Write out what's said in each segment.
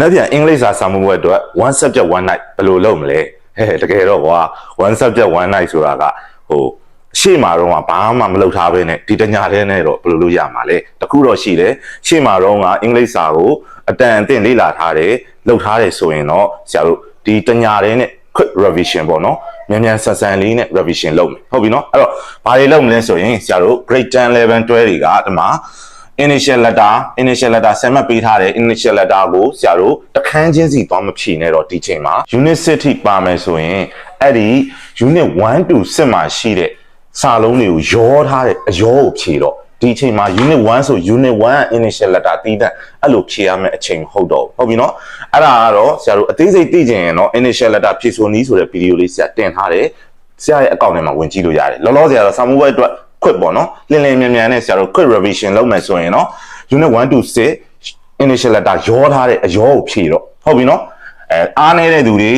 နောက်ပြန်အင်္ဂလိပ်စာစာမှုဘွဲအတွက် one subject one night ဘယ်လိုလုပ်မလဲဟဲ့တကယ်တော့ကွာ one subject one night ဆိုတာကဟိုရှေ့မှာတော့ကဘာမှမလုပ်ထားဘဲနဲ့ဒီတညာတဲ့နဲ့တော့ဘယ်လိုလုပ်ရမှာလဲတခုတော့ရှိတယ်ရှေ့မှာတော့ကအင်္ဂလိပ်စာကိုအတန်အသင့်လေ့လာထားတယ်လုပ်ထားတယ်ဆိုရင်တော့ဆရာတို့ဒီတညာတဲ့နဲ့ quick revision ပေါ့နော်မြန်မြန်ဆန်ဆန်လေးနဲ့ revision လုပ်မယ်ဟုတ်ပြီနော်အဲ့တော့ဘာတွေလုပ်မလဲဆိုရင်ဆရာတို့ grade 10 11 12တွေကဒီမှာ initial letter initial letter ဆက်မှတ်ပေးထားတယ် initial letter ကိုဆရာတို့တခန်းချင်းစီသွားမဖြေနဲ့တော့ဒီချိန်မှာ unit 6ထိပါမယ်ဆိုရင်အဲ့ဒီ unit 1 to 6မှာရှိတဲ့စာလုံးတွေကိုရောထားတဲ့အရောကိုဖြေတော့ဒီအချိန်မှာ unit 1ဆို unit 1 initial letter တီးတဲ့အဲ့လိုဖြေရမယ့်အချိန်မဟုတ်တော့ဘူးဟုတ်ပြီနော်အဲ့ဒါကတော့ဆရာတို့အသေးစိတ်သိချင်ရင်တော့ initial letter ဖြေဆိုနည်းဆိုတဲ့ဗီဒီယိုလေးဆရာတင်ထားတယ်ဆရာရဲ့အကောင့်ထဲမှာဝင်ကြည့်လို့ရတယ်လောလောဆယ်ကတော့စာမှုဘွဲအတွက် quick ပေါ့နော်လင်းလင်းမြန်မြန်နဲ့ဆရာတို့ quick revision လုပ်မယ်ဆိုရင်တော့ unit 1 to 6 initial letter ရောထားတဲ့အရောကိုဖြည့်တော့ဟုတ်ပြီနော်အဲအားနေတဲ့သူတွေ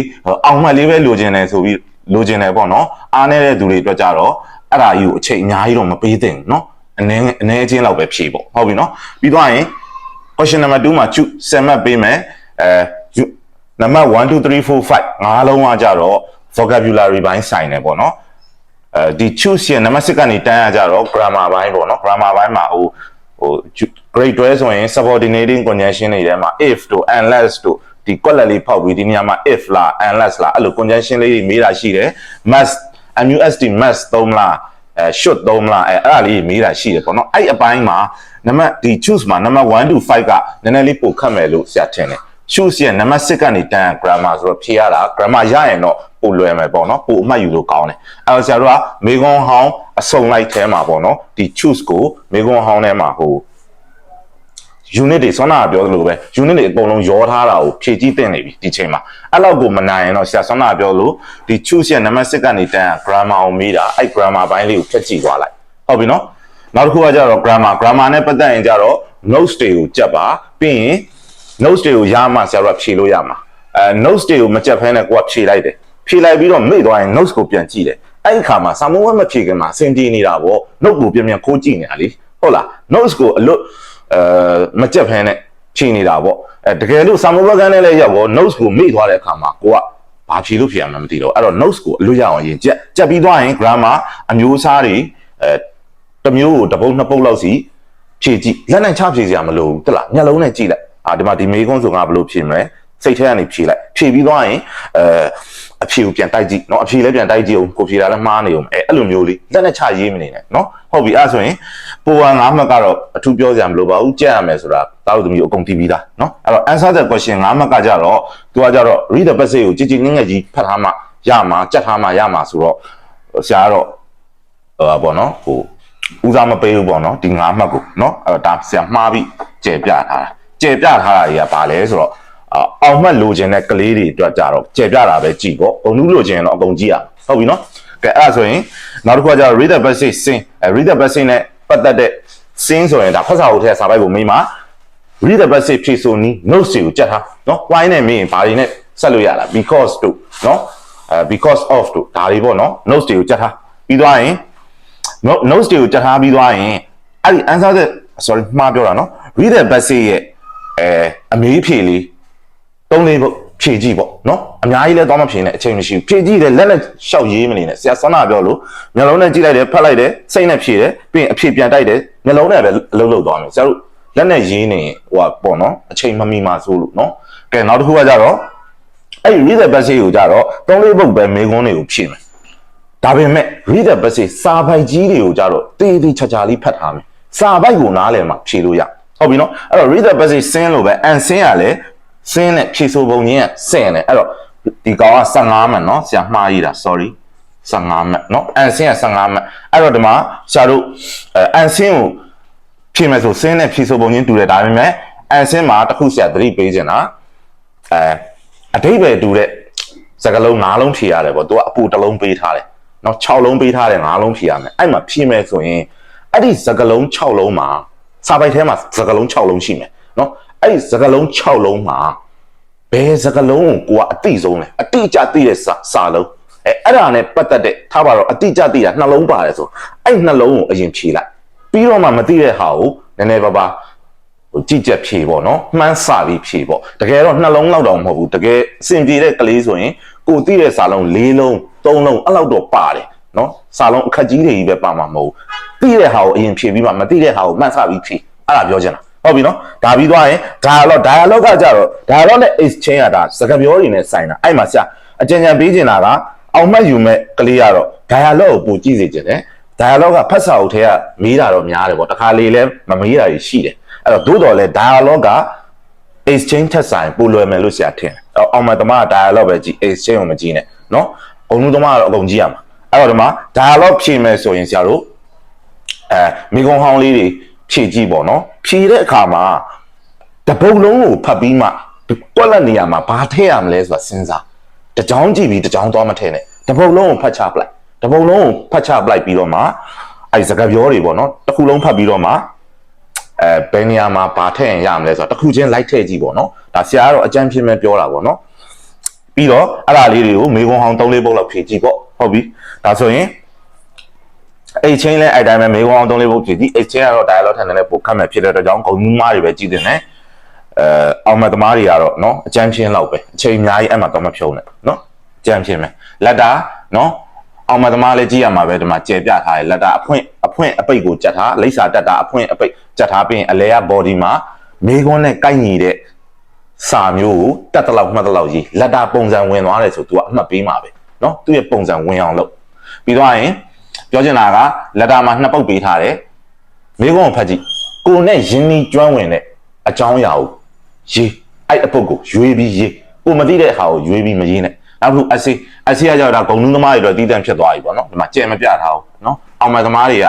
အောင်မှတ်လေးပဲလိုချင်တယ်ဆိုပြီးလိုချင်တယ်ပေါ့နော်အားနေတဲ့သူတွေအတွက်ကြတော့အဲ့ဒါကြီးကိုအချိန်အများကြီးတော့မပေးသင့်ဘူးနော်အနေအနေချင်းလောက်ပဲဖြည့်ပေါ့ဟုတ်ပြီနော်ပြီးတော့ရင် question number 2မှာ choose ဆက်မှတ်ပေးမယ်အဲနံပါတ်1 2 3 4 5ငါးလုံးကကြတော့ vocabulary ဘိုင်းဆိုင်တယ်ပေါ့နော် အဲဒီ choose ရဲ့နံပါတ်6ကနေတန်းရကြတော့ grammar ဘိုင်းပေါ့နော် grammar ဘိုင်းမှာဟိုဟို grade 12ဆိုရင် subordinating conjunction တွေထဲမှာ if တို့ unless တို့ဒီကွက်လက်လေးဖောက်ပြီးဒီနေရာမှာ if လား unless လားအဲ့လို conjunction လေးတွေမေးတာရှိတယ် must must must သုံးလားအဲ should သုံးလားအဲအဲ့ဒါလေးမေးတာရှိတယ်ပေါ့နော်အဲ့အပိုင်းမှာနံပါတ်ဒီ choose မှာနံပါတ်1 to 5ကနည်းနည်းလေးပိုခတ်မယ်လို့ဆရာထင်တယ် choose ရဲ့နံပါတ်6ကနေတန်း grammar ဆိုတော့ဖြေရတာ grammar ရရင်တော့ပိုလွယ်မယ်ပေါ့နော်ပိုအမှတ်ယူလို့ကောင်းတယ်အဲတော့ဆရာတို့ကမေခွန်းဟောင်းအစုံလိုက်ထဲမှာပေါ့နော်ဒီ choose ကိုမေခွန်းဟောင်းထဲမှာဟို unit တွေဆွမ်းနာပြောသလိုပဲ unit တွေအကုန်လုံးရောထားတာကိုဖြည့်ကြည့်တင်နေပြီဒီချိန်မှာအဲ့လောက်ကိုမနိုင်ရင်တော့ဆရာဆွမ်းနာပြောလို့ဒီ choose ရဲ့နံပါတ်6ကနေတန်း grammar ကိုမေးတာအဲ့ grammar ဘိုင်းလေးကိုဖျက်ကြည့်သွားလိုက်ဟုတ်ပြီနော်နောက်တစ်ခုကကြတော့ grammar grammar နဲ့ပတ်သက်ရင်ကြတော့ notes တွေကိုကြက်ပါပြီးရင် notes တွေကိုရမှဆရာတို့ကဖြည့်လို့ရမှာအဲ notes တွေကိုမကြက်ဖဲနဲ့ကိုကဖြည့်လိုက်တယ်ဖြည့်လိုက်ပြီးတော့မေ့သွားရင် notes ကိုပြန်ကြည့်တယ်အဲ့ဒီခါမှာစာမိုးဝဲမဖြည့်ခင်မှာအဆင်ပြေနေတာပေါ့ note ကိုပြန်ပြန်ခိုးကြည့်နေတာလေဟုတ်လား notes ကိုအလွတ်အဲမကြက်ဖဲနဲ့ဖြည့်နေတာပေါ့အဲတကယ်လို့စာမိုးဝဲကန်းနဲ့လည်းရောက်ပေါ့ notes ကိုမေ့သွားတဲ့အခါမှာကိုကဘာဖြည့်လို့ဖြည့်ရမှန်းမသိတော့အဲ့တော့ notes ကိုအလွတ်ရအောင်ရင်ကြက်ကြက်ပြီးသွားရင် grammar အမျိုးအစားတွေအဲတစ်မျိုးကိုတစ်ပုတ်နှစ်ပုတ်လောက်စီဖြည့်ကြည့်လက်နဲ့ချဖြည့်စရာမလိုဘူးတလားမျက်လုံးနဲ့ကြည့်လိုက် အာဒီမှာဒီမေးခွန်းဆိုငါဘယ်လိုဖြည့်မလဲစိတ်ထဲကနေဖြည့်လိုက်ဖြည့်ပြီးသွားရင်အဲအဖြေကိုပြန်တိုက်ကြည့်เนาะအဖြေလည်းပြန်တိုက်ကြည့်အောင်ကိုဖြေတာလည်းမှားနေအောင်အဲအဲ့လိုမျိုးလေးလက်နဲ့ချရေးမနေနဲ့เนาะဟုတ်ပြီအဲ့ဆိုရင်ပိုဝါငါးမှတ်ကတော့အထူးပြောစရာမလိုပါဘူးကြက်ရမယ်ဆိုတာတားလို့သမီးအကုန်သိပြီးသားเนาะအဲ့တော့ answer the question ငါးမှတ်ကကြတော့သူကကြတော့ read the passage ကိုကြည်ကြည်ငငယ်ကြီးဖတ်ထားမှရမှာကြက်ထားမှရမှာဆိုတော့ဆရာကတော့ဟိုပါပေါ့နော်ဟိုဦးစားမပေးဘူးပေါ့နော်ဒီငါးမှတ်ကိုเนาะအဲ့တော့ဒါဆရာမှားပြီးကျေပြထားတာ ကျေပြထားတာတွေကဘာလဲဆိုတော့အောင်မှတ်လိုချင်တဲ့ကလေးတွေအတွက်ကြတော့ကျေပြတာပဲကြည်ပေါ့အုံနူးလိုချင်တော့အကုန်ကြည့်ရဟုတ်ပြီနော်ကဲအဲ့ဒါဆိုရင်နောက်တစ်ခုကကြတော့ read the passage sing အဲ read the passage နဲ့ပတ်သက်တဲ့ sing ဆိုရင်ဒါဖတ်စာအုပ်ထဲစာပိုက်ကိုမိမှာ read the passage ဖြည့်ဆိုနီး notes တွေကိုကြက်ထားနော် why နဲ့မင်းဘာတွေနဲ့ဆက်လို့ရလား because to နော်အဲ because of to ဒါတွေပေါ့နော် notes တွေကိုကြက်ထားပြီးသွားရင် notes တွေကိုကြက်ထားပြီးသွားရင်အဲ့ဒီ answer တဲ့ sorry မှားပြောတာနော် read the passage ရဲ့ အဲအမေးဖြေလေးသုံးလေးပုတ်ဖြည့်ကြည့်ပေါ့နော်အများကြီးလဲတော့မဖြည့်နဲ့အချိန်မရှိဘူးဖြည့်ကြည့်တယ်လက်နဲ့ရှောက်ရေးမနေနဲ့ဆရာဆန္ဒပြောလို့မျက်လုံးနဲ့ကြည့်လိုက်တယ်ဖတ်လိုက်တယ်စိတ်နဲ့ဖြည့်တယ်ပြီးရင်အဖြည့်ပြန်တိုက်တယ်မျက်လုံးနဲ့ပဲအလုပ်လုပ်သွားမယ်ဆရာတို့လက်နဲ့ရေးနေဟိုပေါ့နော်အချိန်မမီမှာစိုးလို့နော်ကဲနောက်တစ်ခုကကြတော့အဲ့ဒီ read the passage ကိုကြတော့သုံးလေးပုတ်ပဲမေခွန်းတွေကိုဖြည့်မယ်ဒါပေမဲ့ read the passage စာပိုက်ကြီးတွေကိုကြတော့တေးသေးချာချာလေးဖတ်ထားမယ်စာပိုက်ကိုနားလည်မှာဖြည့်လို့ရ ဟုတ်ပြီနော်အဲ့တော့ read the passage စင်းလို့ပဲ and စင်းကလည်းစင်းနဲ့ဖြည့်ဆိုပုံချင်းကစင်းတယ်အဲ့တော့ဒီကောင်က15မှတ်နော်ဆရာမှားရတာ sorry 15မှတ်နော် and စင်းက15မှတ်အဲ့တော့ဒီမှာဆရာတို့ and စင်းကိုဖြည့်မယ်ဆိုစင်းနဲ့ဖြည့်ဆိုပုံချင်းတူတယ်ဒါပေမဲ့ and စင်းမှာတစ်ခုဆရာသတိပေးချင်တာအဲအတိတ်ပဲတူတဲ့စကလုံး၅လုံးဖြည့်ရတယ်ပေါ့သူကအပူတစ်လုံးပေးထားတယ်နော်6လုံးပေးထားတယ်၅လုံးဖြည့်ရမယ်အဲ့မှာဖြည့်မယ်ဆိုရင်အဲ့ဒီစကလုံး6လုံးမှာ စာပိုက်ထဲမှာစကလုံး6လုံးရှိမယ်နော်အဲ့ဒီစကလုံး6လုံးမှာဘယ်စကလုံးကိုကိုကအတိဆုံးလဲအတိအကျသိတဲ့စာစာလုံးအဲအဲ့ဒါနဲ့ပတ်သက်တဲ့ထားပါတော့အတိအကျသိတာနှလုံးပါတယ်ဆိုအဲ့နှလုံးကိုအရင်ဖြေလိုက်ပြီးတော့မှမသိတဲ့ဟာကိုနည်းနည်းပါးပါးဟိုကြည်ကြက်ဖြေပေါ့နော်မှန်းစာပြီးဖြေပေါ့တကယ်တော့နှလုံးလောက်တော့မဟုတ်ဘူးတကယ်အစဉ်ပြေတဲ့ကလေးဆိုရင်ကိုသိတဲ့စာလုံး၄လုံး၃လုံးအဲ့လောက်တော့ပါတယ် နော်စာလုံးအခက်ကြီးတွေကြီးပဲပါမှာမဟုတ်ဘူးသိတဲ့ဟာကိုအရင်ဖြေပြီးမှမသိတဲ့ဟာကိုမှန်းစပြီးဖြေအဲ့ဒါပြောချင်တာဟုတ်ပြီနော်ဒါပြီးသွားရင် dialogue dialogue ကကြတော့ dialogue နဲ့ exchange ကဒါစကားပြောတွေနဲ့ဆိုင်တာအဲ့မှာဆရာအကြံဉာဏ်ပေးချင်တာကအောင်မှတ်ယူမဲ့ကလေးကတော့ dialogue ကိုပိုကြည့်စေချင်တယ် dialogue ကဖတ်စာအုပ်ထဲကမေးတာတော့များတယ်ပေါ့တခါလေလဲမမေးတာကြီးရှိတယ်အဲ့တော့သို့တော်လဲ dialogue က exchange ထက်ဆိုင်ပိုလွယ်မယ်လို့ဆရာထင်တယ်အော်အောင်မသမားက dialogue ပဲကြည့် exchange ကိုမကြည့်နဲ့နော်အုံလုံးသမားကတော့အကုန်ကြည့်ရမှာ အဲ့တော့ဒီမှာ dialogue ဖြည့်မယ်ဆိုရင်ဆရာတို့အဲမိကုံဟောင်းလေးတွေဖြည့်ကြည့်ပေါ့နော်ဖြည့်တဲ့အခါမှာတပုတ်လုံးကိုဖတ်ပြီးမှကွက်လက်နေရမှာဘာထည့်ရမလဲဆိုတာစဉ်းစားတစ်ကြောင်းကြည့်ပြီးတစ်ကြောင်းသွားမထည့်နဲ့တပုတ်လုံးကိုဖတ်ချပလိုက်တပုတ်လုံးကိုဖတ်ချပလိုက်ပြီးတော့မှအဲစကားပြောတွေပေါ့နော်တစ်ခုလုံးဖတ်ပြီးတော့မှအဲဘယ်နေရာမှာဘာထည့်ရင်ရမလဲဆိုတော့တစ်ခုချင်းလိုက်ထည့်ကြည့်ပေါ့နော်ဒါဆရာကတော့အကြံဖြစ်မဲ့ပြောတာပေါ့နော်ပြီးတော့အဲ့ဒါလေးတွေကိုမေခွန်ဟောင်း၃လေးပုတ်လောက်ဖြည့်ကြည့်ပေါ့ ဟုတ်ပြီဒါဆိုရင်အဲ့ချင်းလဲအဲ့တိုင်းပဲမေခွန်ဟောင်း၃လေးပုတ်ဖြည့်ကြည့်အဲ့ချင်းကတော့ dialogue ထန်တဲ့ပိုခတ်မဲ့ဖြစ်တဲ့အတွက်ကြောင့်ဂုံမှုမားတွေပဲကြည့်တင်တယ်အဲအောင်မသမားတွေကတော့နော်အကြံပြင်းလောက်ပဲအချိန်အများကြီးအဲ့မှာတော့မဖြုံးနဲ့နော်အကြံပြင်းမယ်လက်တာနော်အောင်မသမားလည်းကြည့်ရမှာပဲဒီမှာကျေပြထားတယ်လက်တာအဖွင့်အဖွင့်အပိတ်ကိုကြက်ထားလိပ်စာတက်တာအဖွင့်အပိတ်ကြက်ထားပြီးရင်အလဲက body မှာမေခွန်းနဲ့ကိုက်ညီတဲ့စာမျိုးကိုတက်တလောက်မှတ်တလောက်ကြီးလက်တာပုံစံဝင်သွားတယ်ဆို तू ကအမှတ်ပေးမှာပဲ နော်သူ့ရဲ့ပုံစံဝင်အောင်လုပ်ပြီးတော့ရင်ပြောချင်တာကလက်တာမှာနှစ်ပုတ်ပေးထားတယ်မိကုန်းကိုဖတ်ကြည့်ကိုနဲ့ရင်းနှီးကျွမ်းဝင်တဲ့အကြောင်းအရာကိုရေးအဲ့အပုတ်ကိုရွေးပြီးရေးကိုမသိတဲ့ဟာကိုရွေးပြီးမရေးနဲ့နောက်တစ်ခုအစီအစီကကြောက်တာဂုံနူးသမားတွေတော့တီးတန့်ဖြစ်သွားပြီပေါ့နော်ဒီမှာကြဲမပြထားဘူးနော်အောင်မသမားတွေက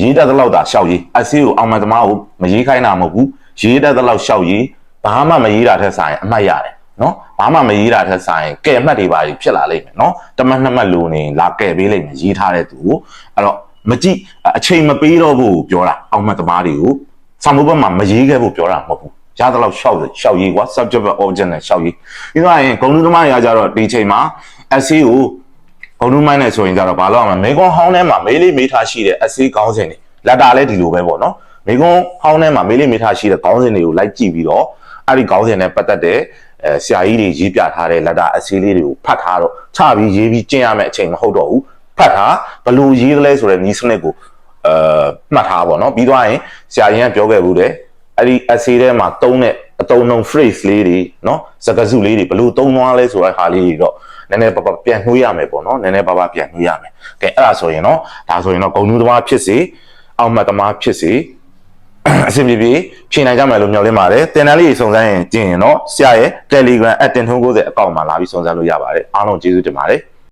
ရေးတတ်တဲ့လောက်သာရှောက်ရေးအစီကိုအောင်မသမားကိုမရေးခိုင်းတာမဟုတ်ဘူးရေးတတ်တဲ့လောက်ရှောက်ရေးဘာမှမရေးတာထက်ဆိုင်အမှတ်ရတယ် နော်ဘာမှမရေးတာထက်ဆိုင်ကဲအမှတ်တွေပါဖြစ်လာလိမ့်မယ်နော်တမတ်နှစ်မှတ်လိုနေလာကဲပေးလိမ့်မယ်ရေးထားတဲ့သူကိုအဲ့တော့မကြည့်အချိန်မပေးတော့ဘူးပြောတာအောင်မသမားတွေကိုဆောင်းဘုတ်မှာမရေးခဲ့ဖို့ပြောတာမဟုတ်ဘူးရတဲ့လောက်ရှောက်ရှောက်ရေးကွာ subject ပဲ object နဲ့ရှောက်ရေးပြီးတော့ရင်ဂုဏ်လူသမားတွေကကြတော့ဒီချိန်မှာ essay ကိုဘုံနူးမိုင်းနဲ့ဆိုရင်ကြတော့ဘာလို့အောင်မလဲမေကွန်ဟောင်းထဲမှာမေးလေးမေးထားရှိတဲ့အစီခေါင်းစဉ်တွေလက်တာလည်းဒီလိုပဲပေါ့နော်မေကွန်ဟောင်းထဲမှာမေးလေးမေးထားရှိတဲ့ခေါင်းစဉ်တွေကိုလိုက်ကြည့်ပြီးတော့အဲ့ဒီခေါင်းစဉ်နဲ့ပတ်သက်တဲ့ အဲဆရာကြီးတွေရေးပြထားတဲ့လက်တာအစည်းလေးတွေကိုဖတ်ထားတော့ချပြီးရေးပြီးကျင့်ရမယ့်အချိန်မဟုတ်တော့ဘူးဖတ်ထားဘလို့ရေးသလဲဆိုတဲ့နည်းစနစ်ကိုအဲမှတ်ထားပါတော့ပြီးသွားရင်ဆရာကြီးကပြောခဲ့ဘူးတဲ့အဲ့ဒီအစေးထဲမှာတုံးတဲ့အတုံးုံ phrase လေးတွေနော်စကားစုလေးတွေဘလို့တုံးသွားလဲဆိုတဲ့ဟာလေးတွေတော့နည်းနည်းပါပါပြန်နှိုးရမယ်ပေါ့နော်နည်းနည်းပါပါပြန်နှိုးရမယ်ကဲအဲ့ဒါဆိုရင်တော့ဒါဆိုရင်တော့ဂုံနူးသမားဖြစ်စေအောက်မှတ်သမားဖြစ်စေ အဆင်ပြေပြေဖြေနိုင်ကြမယ်လို့မျှော်လင့်ပါတယ်တင်တန်းလေးစုံစမ်းရင်ကျင်ရင်တော့ဆရာရဲ့ Telegram @တင်ထုံး90အကောင့်မှာလာပြီးစုံစမ်းလို့ရပါတယ်အားလုံးကျေးဇူးတင်ပါတယ်